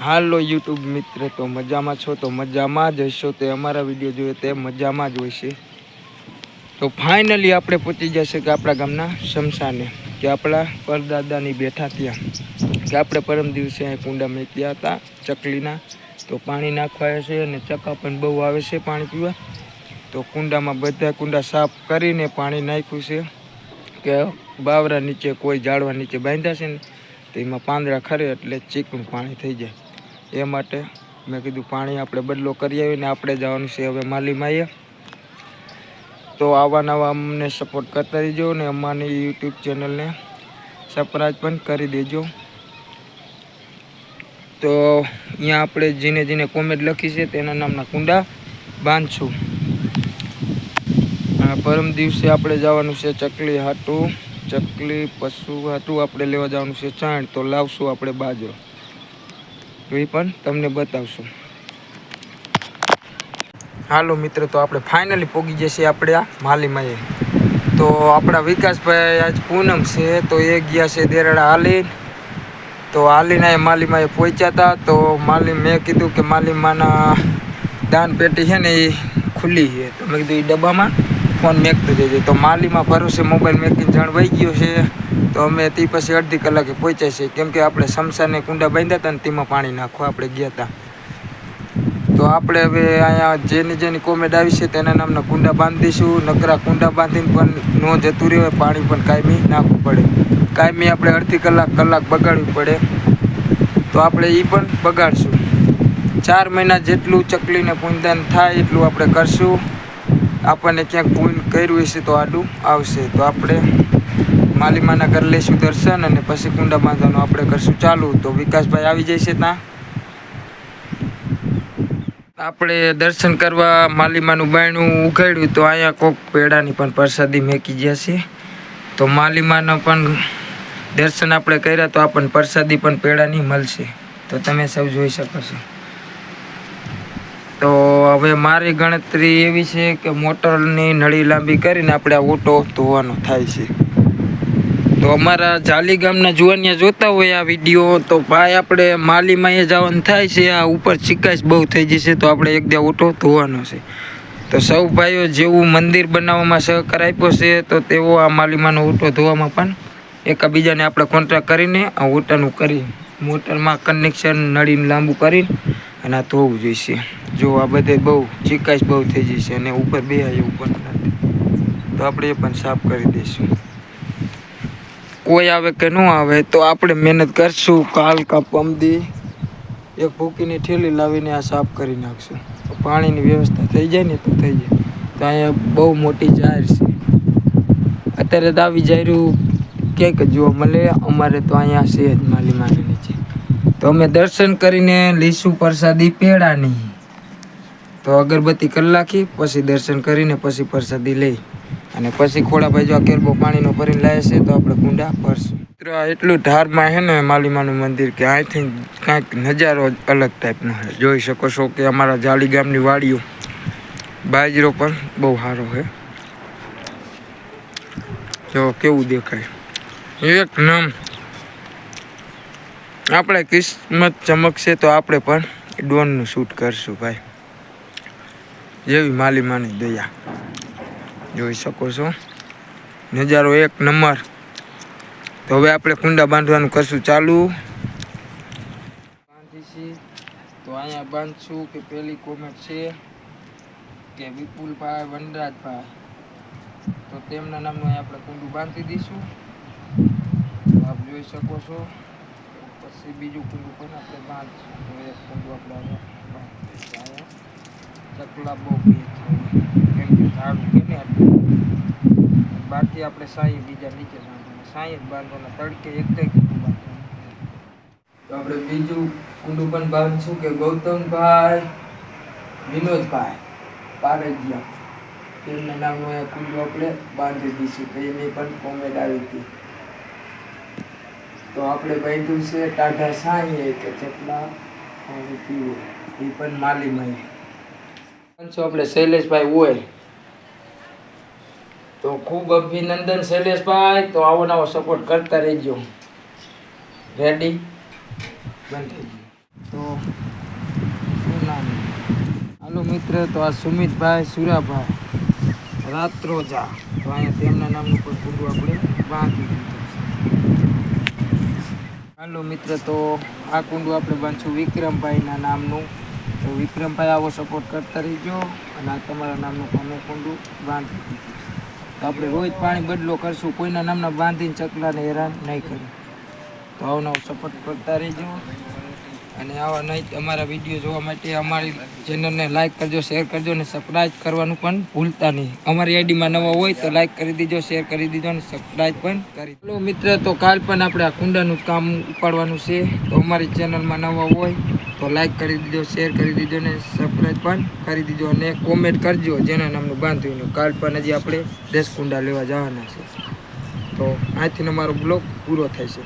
હાલો YouTube મિત્ર, તો મજામાં છો? તો મજામાં જ હશો? તે અમારા વીડિયો જોઈએ તે મજામાં જ હોય છે. તો ફાઇનલી આપણે પહોંચી જશે કે આપણા ગામના શમશાને, કે આપણા પરદાદાની બેઠા ત્યાં, કે આપણે પરમ દિવસે અહીં કુંડા મેક્યા હતા? ચકલીના. તો પાણી નાખવા છે અને ચકા પણ બહુ આવે છે પાણી પીવા. તો કુંડામાં બધા કુંડા સાફ કરીને પાણી નાખ્યું છે. કે બાવરા નીચે કોઈ ઝાડવા નીચે બાંધ્યા છે ને, તો એમાં પાંદડા ખરે એટલે ચીકણું પાણી થઈ જાય. એ માટે મેં કીધું પાણી આપણે બદલો કરી આવીને આપણે જવાનું છે હવે માલીમાએ તો આવા નવા અમને સપોર્ટ કરતા રહેજો ને અમારી યુટ્યુબ ચેનલને સબસ્ક્રાઈબ પણ કરી દેજો. તો અહીંયા આપણે જેને જેને કોમેન્ટ લખી છે તેના નામના કુંડા બાંધશું. પરમ દિવસે આપણે જવાનું છે ચકલી હાટું, ચકલી પશુ હાટું આપણે લેવા જવાનું છે ચાણ. તો લાવશું આપણે બાજરો. તો એ પણ તમને બતાવશું. હાલો મિત્ર, તો આપણે ફાઇનલી પોગી જશે આપણે આ માલીમાએ. તો આપણા વિકાસભાઈ આજ પૂનમ છે, તો એ ગયા છે દેરડા હાલીન. તો હાલીના એ માલીમાએ પહોંચ્યા હતા તો માલી મેં કીધું કે માલીમાના દાન પેટી છે ને એ ખુલ્લી છે. તો મેં કીધું એ ડબ્બામાં ફોન મેકતું દેજો તો માલીમાં ભરોસે મોબાઈલ મેકીને જણ વહી ગયો છે. તો અમે તે પછી અડધી કલાકે પહોંચ્યા છીએ. કેમ આપણે સમસાને કુંડા બાંધ્યા હતા ને તેમાં પાણી નાખવા આપણે ગયા હતા તો આપણે હવે અહીંયા જેની જેની કોમેડ આવી છે તેના નામના કુંડા બાંધી દઈશું. નકરા કુંડા બાંધીને પણ ન જતું રહે, પાણી પણ કાયમી નાખવું પડે. કાયમી આપણે અડધી કલાક કલાક બગાડવી પડે. તો આપણે એ પણ બગાડશું. ચાર મહિના જેટલું ચકલીને પૂંદાન થાય એટલું આપણે કરશું. આપણને ક્યાંક પૂન કર્યું હશે તો આડું આવશે. તો આપણે માલીમાના ઘર લઈશું દર્શન અને પછી કુંડા બાંધવાનું આપણે કરશું ચાલુ. તો વિકાસભાઈ આવી જશે ત્યાં. આપણે દર્શન કરવા માલીમાનું બાયણું ઉઘાડ્યું તો અહીંયા કોક પેડાની પણ પ્રસાદી મેકી ગયા છે. તો માલિમાનો પણ દર્શન આપણે કર્યા તો આપણને પ્રસાદી પણ પેડાની મળશે. તો તમે સૌ જોઈ શકો છો. તો હવે મારી ગણતરી એવી છે કે મોટરની નળી લાંબી કરીને આપણે આ ઓટો ધોવાનો થાય છે. તો અમારા જાલી ગામના જુવાનિયા જોતા હોય આ વીડિયો, તો ભાઈ આપણે માલીમાં એ જવાનું થાય છે, આ ઉપર ચિકાશ બહુ થઈ જશે, તો આપણે એક દે ઓટો ધોવાનો છે. તો સૌ ભાઈઓ જેવું મંદિર બનાવવામાં સહકાર આપ્યો છે, તો તેઓ આ માલીમાનો ઓટો ધોવામાં પણ એકબીજાને આપણે કોન્ટ્રાક્ટ કરીને આ ઓટાનું કરી, મોટરમાં કનેક્શન નળીને લાંબુ કરીને અને આ ધોવું જોઈશે. જો આ બધે બહુ ચિકાશ બહુ થઈ જશે અને ઉપર બે એવું પણ નથી. તો આપણે એ પણ સાફ કરી દઈશું. કોઈ આવે કે ન આવે, તો આપણે મહેનત કરશું. કાલ કા પમદી એક ભૂકીની ઠેલી લાવીને આ સાફ કરી નાખશું. પાણીની વ્યવસ્થા થઈ જાય ને તો થઈ જાય. તો અહીંયા બહુ મોટી જાહેર છે. અત્યારે તો આવી જાહેરું ક્યાંક જોવા મળે. અમારે તો અહીંયા છે જ માલીમાની છે તો અમે દર્શન કરીને લઈશું પ્રસાદી પેડાની. તો અગરબત્તી કરી નાખી, પછી દર્શન કરીને પછી પ્રસાદી લઈ. અને પછી ખોડાભાઈ જો આ કેરબો પાણીનો ભરીને લાવે છે તો આપણે કુંડા ભરશું. મિત્રો, આ એટલું ધારમાં છે ને માલીમાનું મંદિર કે અહીંથી કાંઈક નજારો અલગ ટાઈપનો છે જોઈ શકો છો કે અમારા જાળી ગામની વાડીઓ, બાજરો પણ બહુ સારો છે જો કેવું દેખાય. એક નામ આપણે કિસ્મત ચમકશે તો આપણે પણ ડોનનું શૂટ કરશું ભાઈ. જેવી માલીમાની દયા. જોઈ શકો છો. નજારો એક નંબર. તો હવે આપણે કુંડા બાંધવાનું કરશું ચાલુ. બાંધીશી તો અહીંયા બાંધશું કે પેલી કોમેન્ટ છે કે વિપુલભાઈ વનરાજભાઈ. તો તેમના નામનું અહીં આપણે કુંડું બાંધી દઈશું. તો આપ જોઈ શકો છો. પછી બીજું કુંડું પણ આપણે બાંધશું. તો એક કુંડું આપણે અહીંયા ચકલા બહુ બે કેમ કે ઝાડું કે ને આટલું બાકી આપણે સાંઈ બીજા નીચે બાંધવાના સાંઈ જ બાંધવાના તડકે એક કઈ બાંધવાનું. તો આપણે બીજું કુંડું પણ બાંધશું કે ગૌતમભાઈ વિનોદભાઈ પારેજિયા. તેમના નામનું એ કુંડું આપણે બાંધી દઈશું તો એની પણ કોમેન્ટ આવી હતી. તો આપણે બાંધ્યું છે ટાઢા સાંઈ કે જેટલા પીવે એ પણ માલીમાં છો આપણે શૈલેષભાઈ હોય તો ખૂબ અભિનંદન શૈલેષભાઈ. તો આવો નવો સપોર્ટ કરતા રહેજો. રેડી બંધ તો શું નામ? હાલો મિત્ર, તો આ સુમિતભાઈ, સુરાભાઈ. રાત્રોજા. તો અહીંયા તેમના નામનું પણ કુંડું આપણે બાંધી દીધું હાલો મિત્ર, તો આ કુંડું આપણે બાંધશું વિક્રમભાઈના નામનું. તો વિક્રમભાઈ આવો સપોર્ટ કરતા રહીજો અને આ તમારા નામનું મેં કુંડું બાંધી દીધું. તો આપણે રોજ પાણી બદલો કરશું. કોઈના નામના બાંધીને ચકલાને હેરાન નહીં કરીએ. તો નવો સપોર્ટ કરતા રહેજો. અને આવા નહીં અમારા વીડિયો જોવા માટે અમારી ચેનલને લાઇક કરજો શેર કરજો અને સબસ્ક્રાઈબ કરવાનું પણ ભૂલતા નહીં અમારી આઈડીમાં નવા હોય તો લાઇક કરી દીજો શેર કરી દીજો અને સબસ્ક્રાઈબ પણ કરી હેલો મિત્ર, તો કાલ પણ આપણે આ કુંડાનું કામ ઉપાડવાનું છે. તો અમારી ચેનલમાં નવા હોય તો લાઇક કરી દીજો શેર કરી દીજો અને સબસ્ક્રાઈબ પણ કરી દીજો અને કોમેન્ટ કરજો જેના નામનું બાંધ્યું કાલ પણ હજી આપણે દસ કુંડા લેવા જવાના છે. તો અહીંથી અમારો બ્લોગ પૂરો થશે